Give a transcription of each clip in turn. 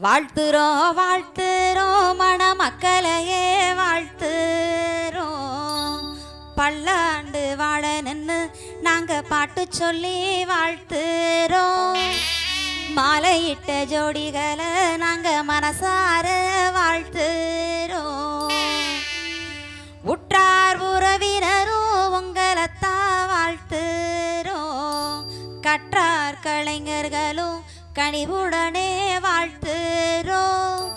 வாழ்த்துறோம் வாழ்த்துறோம் மணமக்களையே வாழ்த்துறோம் பல்லாண்டு வாழ நின்று நாங்க பாட்டு சொல்லி வாழ்த்துறோம் மாலையிட்ட ஜோடிகளை நாங்க மனசார வாழ்த்துறோம் உற்றார் உறவினரும் உங்களைத்தான் வாழ்த்துறோம் கற்றார் கலைஞர்களும் கனிவுடனே வாழ்த்துறோம்.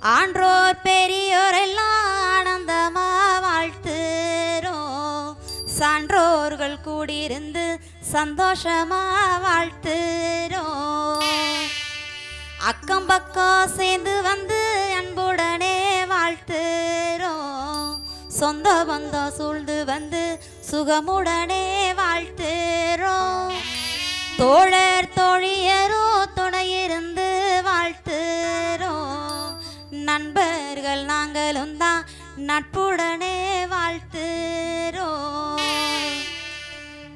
ஆன்றோர் பெரியோர் எல்லாம் ஆனந்தமா வாழ்த்துறோம். சான்றோர்கள் கூடியிருந்து சந்தோஷமா வாழ்த்துறோம். அக்கம் பக்கம் சேர்ந்து வந்து அன்புடனே வாழ்த்துறோம். சொந்த பந்தம் சூழ்ந்து வந்து சுகமுடனே வாழ்த்துறோம். தோழர் நட்புடனே வாழ்த்துறோம்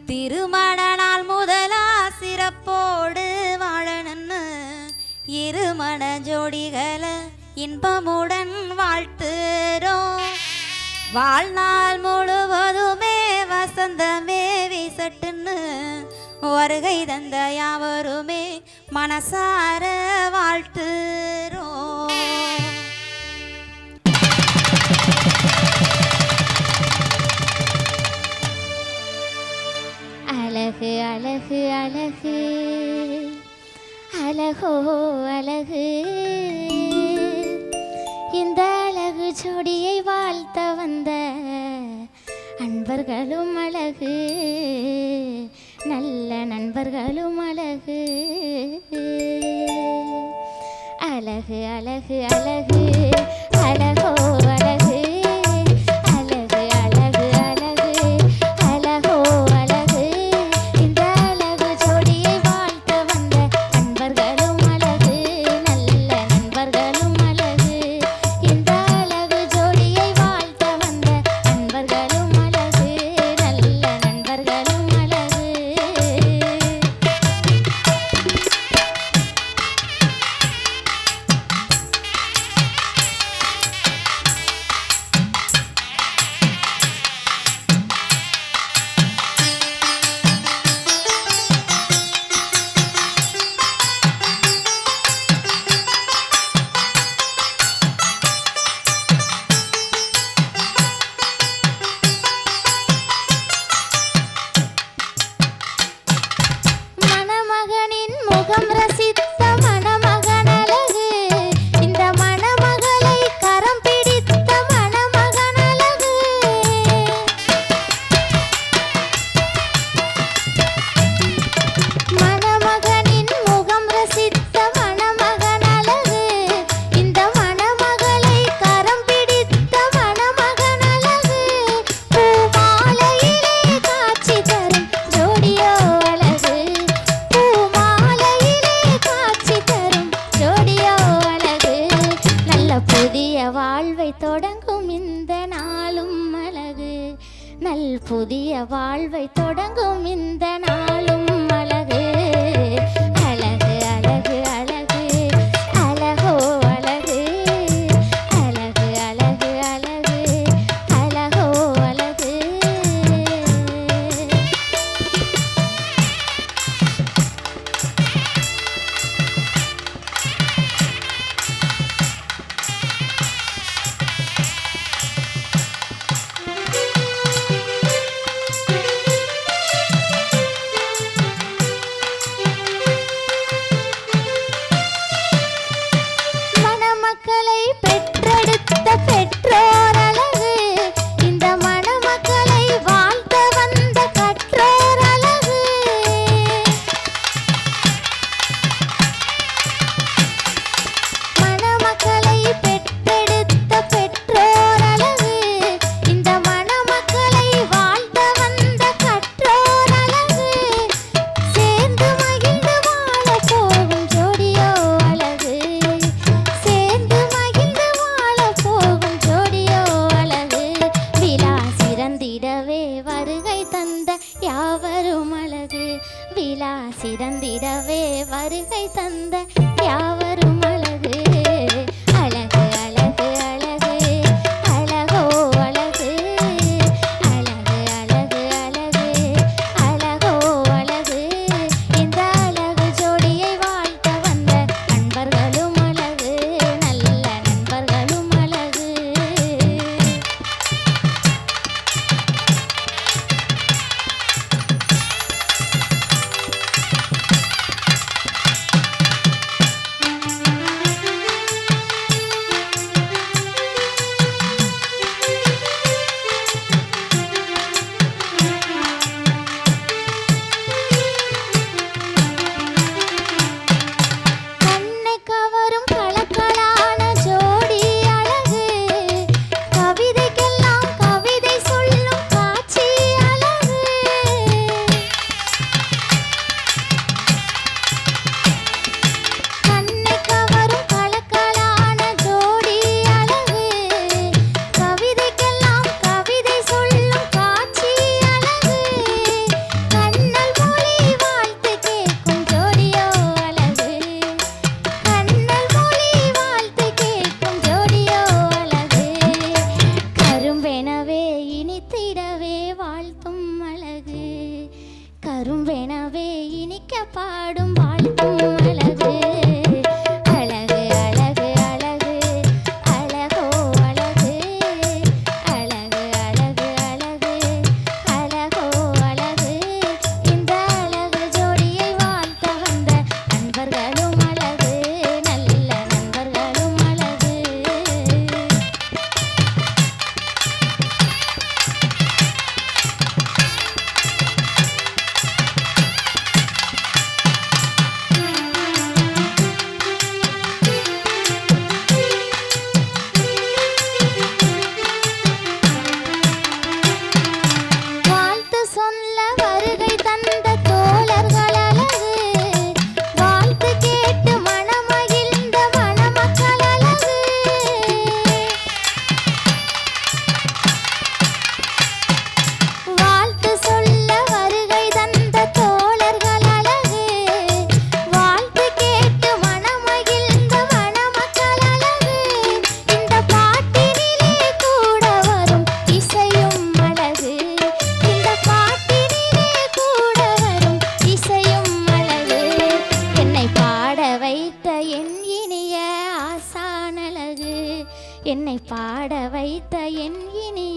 திருமண நாள் முதலா சிறப்போடு வாழணும்னு இருமண ஜோடிகளை இன்பமுடன் வாழ்த்துறோம் வாழ்நாள் முழுவதுமே வசந்தமே வீசட்டுன்னு வருகை தந்த யாவருமே மனசார வாழ்த்துறோம் அழகு அழகு அழகு. அழகோ அழகு. இந்த அழகு ஜோடியை வாழ்த்த வந்த அன்பர்களும் அழகு. நல்ல நண்பர்களும் அழகு. அழகு அழகு அழகு. அழகோ தொடங்கும் இந்த நாளும் அழகு. நல் புதிய வாழ்வை தொடங்கும் இந்த நாள். யாவரும் அழகு விழா சிறந்திடவே வருகை தந்த யாவரும் என் இனிய